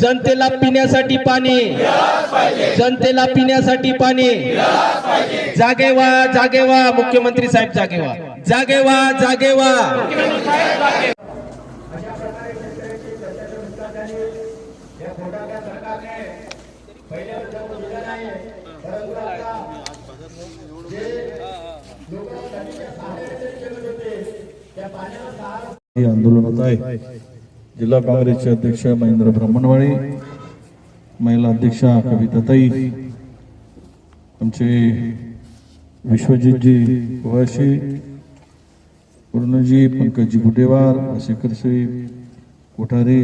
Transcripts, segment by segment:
जनतेला पिण्यासाठी पाणी. जनतेला पिण्यासाठी पाणी. जागे वा जागे वा मुख्यमंत्री साहेब जागे वा जागे वा जागे वा आंदोलन होत आहे. जिल्हा काँग्रेसचे अध्यक्ष महेंद्र ब्रह्मणवाडी महिला अध्यक्षा कविताताई आमचे विश्वजितजी कुवाशी पूर्णजी पंकजी गुटेवार शेखर साहेब कोठारे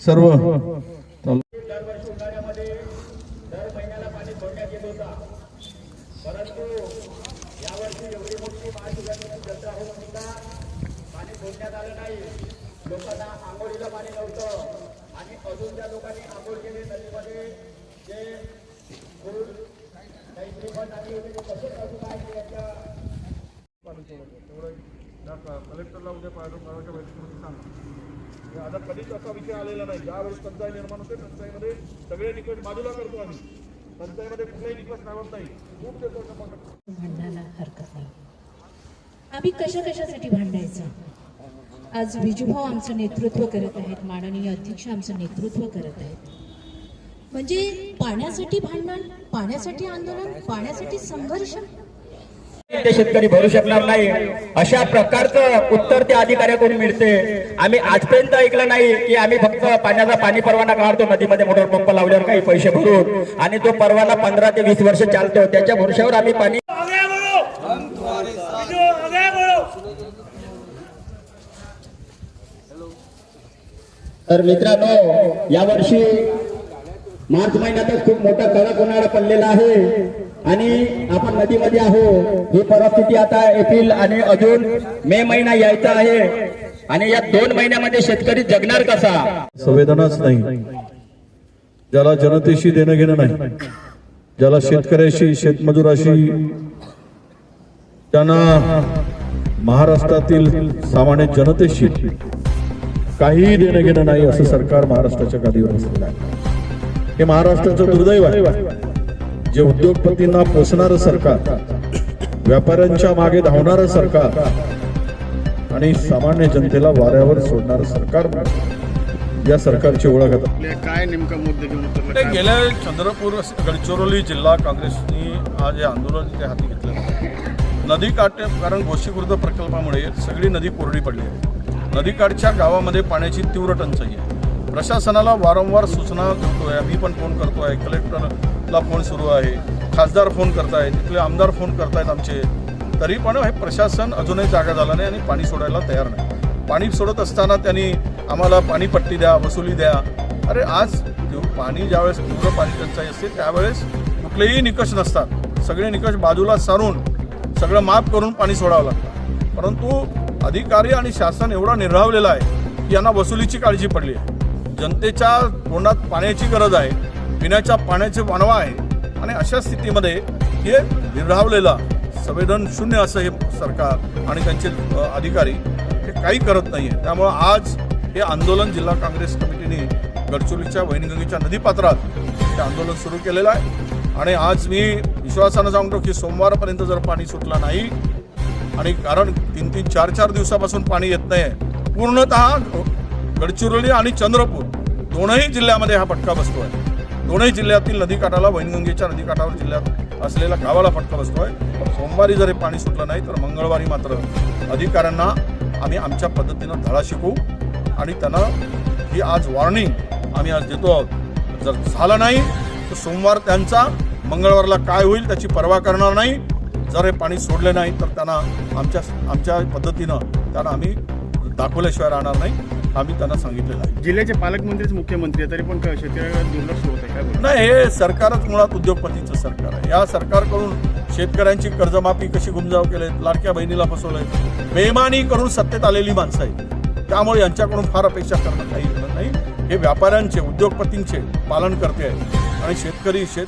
सर्व तालु- कलेक्टरला उद्या पाडव्याच्या बैठकीमध्ये सांगा आता कधीच असा विषय आलेला नाही. ज्यावेळेस टंचाई निर्माण होते टंचाईमध्ये सगळे निकष बाजूला करतो आम्ही. टंचाईमध्ये कुठलाही निकष लावत नाही. खूप ते तो टपाटप भांडायला हरकत नाही. आम्ही कशा कशासाठी भांडायचं? आज विजूभाऊ आमचं नेतृत्व करत आहेत माननीय अध्यक्ष आमचं नेतृत्व करत आहेत. म्हणजे पाण्यासाठी भांडण पाण्यासाठी आंदोलन पाण्यासाठी संघर्ष? ते शेतकरी भरू शकणार नाही. अशा प्रकारचं उत्तर त्या अधिकाऱ्याकडून मिळते? आम्ही आजपर्यंत ऐकलं नाही की आम्ही फक्त पाण्याचा पाणी परवाना काढतो नदीमध्ये मोटर पंप लावल्यावर काही पैसे भरून. आणि तो परवाना पंधरा ते वीस वर्ष चालतो. त्याच्या भरोश्यावर आम्ही पाणी तर मित्रांनो यावर्षी मार्च महिन्यातच खूप मोठा कडक उन्हाळा पडलेला आहे आणि आपण नदीमध्ये आहो ही परिस्थिती आता एप्रिल आणि अजून मे महिना यायचा आहे. आणि या दोन महिन्यामध्ये शेतकरी जगणार कसा? संवेदनाच नाही. ज्याला जनतेशी देणं घेणं नाही ज्याला शेतकऱ्याशी शेतमजुराशी त्यांना महाराष्ट्रातील सामान्य जनतेशी काहीही देणं घेणं नाही असं सरकार महाराष्ट्राच्या गादीवर असलेलं आहे. हे महाराष्ट्राचं दुर्दैव आहे. जे उद्योगपतींना पोसणारं सरकार व्यापाऱ्यांच्या मागे धावणारं सरकार आणि सामान्य जनतेला वाऱ्यावर सोडणारं सरकार या सरकारची ओळख आता. काय नेमका मुद्दे घेऊन गेल्या चंद्रपूर गडचिरोली जिल्हा काँग्रेसनी आज हे आंदोलन ते हाती घेतलं. नदी काठ कारण गोशीकृत प्रकल्पामुळे सगळी नदी कोरडी पडली आहे. नदीकाठच्या गावामध्ये पाण्याची तीव्र टंचाई आहे. प्रशासनाला वारंवार सूचना देतो आहे आम्ही पण फोन करतो आहे कलेक्टरला फोन सुरू आहे. खासदार फोन करतायत. तिथले आमदार फोन करतायत आमचे. तरी पण हे प्रशासन अजूनही जागा झालं नाही आणि पाणी सोडायला तयार नाही. पाणी सोडत असताना त्यांनी आम्हाला पाणीपट्टी द्या वसुली द्या. अरे आज पाणी ज्यावेळेस तीव्र पाणी टंचाई असते त्यावेळेस कुठलेही निकष नसतात. सगळे निकष बाजूला सारून सगळं माफ करून पाणी सोडावं लागतं. परंतु अधिकारी आणि शासन एवढा निर्धावलेला आहे की यांना वसुलीची काळजी पडली आहे. जनतेच्या तोंडात पाण्याची गरज आहे पिण्याच्या पाण्याचे वाणवा आहे आणि अशा स्थितीमध्ये हे निर्धावलेलं संवेदन शून्य असं हे सरकार आणि त्यांचे अधिकारी हे काही करत नाही आहे त्यामुळं आज हे आंदोलन जिल्हा काँग्रेस कमिटीने गडचिरोलीच्या वैनगंगेच्या नदीपात्रात हे आंदोलन सुरू केलेलं आहे. आणि आज मी विश्वासानं सांगतो की सोमवारपर्यंत जर पाणी सुटलं नाही आणि कारण तीन तीन चार चार दिवसापासून पाणी येत नाही पूर्णतः गडचिरोली आणि चंद्रपूर दोनही जिल्ह्यामध्ये हा फटका बसतोय. दोनही जिल्ह्यातील नदीकाठाला वैनगंगेच्या नदीकाठावर जिल्ह्यात असलेल्या गावाला फटका बसतोय. सोमवारी जर हे पाणी सुटलं नाही तर मंगळवारी मात्र अधिकाऱ्यांना आम्ही आमच्या पद्धतीनं धडा शिकवू आणि त्यांना ही आज वॉर्निंग आम्ही आज देतो आहोत. जर झालं नाही तर सोमवार त्यांचा मंगळवारला काय होईल त्याची पर्वा करणार नाही. जर हे पाणी सोडले नाही तर त्यांना आमच्या आमच्या पद्धतीनं त्यांना आम्ही दाखवल्याशिवाय राहणार नाही आम्ही त्यांना सांगितलेलं आहे. जिल्ह्याचे पालकमंत्रीच मुख्यमंत्री आहे तरी पण क- शेतकऱ्याकडे दुर्लक्ष होत आहे काय? नाही हे सरकारच मुळात उद्योगपतीचं सरकार आहे. या सरकारकडून शेतकऱ्यांची कर्जमाफी कशी गुमजाव केले? लाडक्या बहिणीला फसवलंय. बेमानी करून सत्तेत आलेली माणसं आहेत. त्यामुळे यांच्याकडून फार अपेक्षा करणं काही नाही. हे व्यापाऱ्यांचे उद्योगपतींचे पालन करते आहे आणि शेतकरी शेत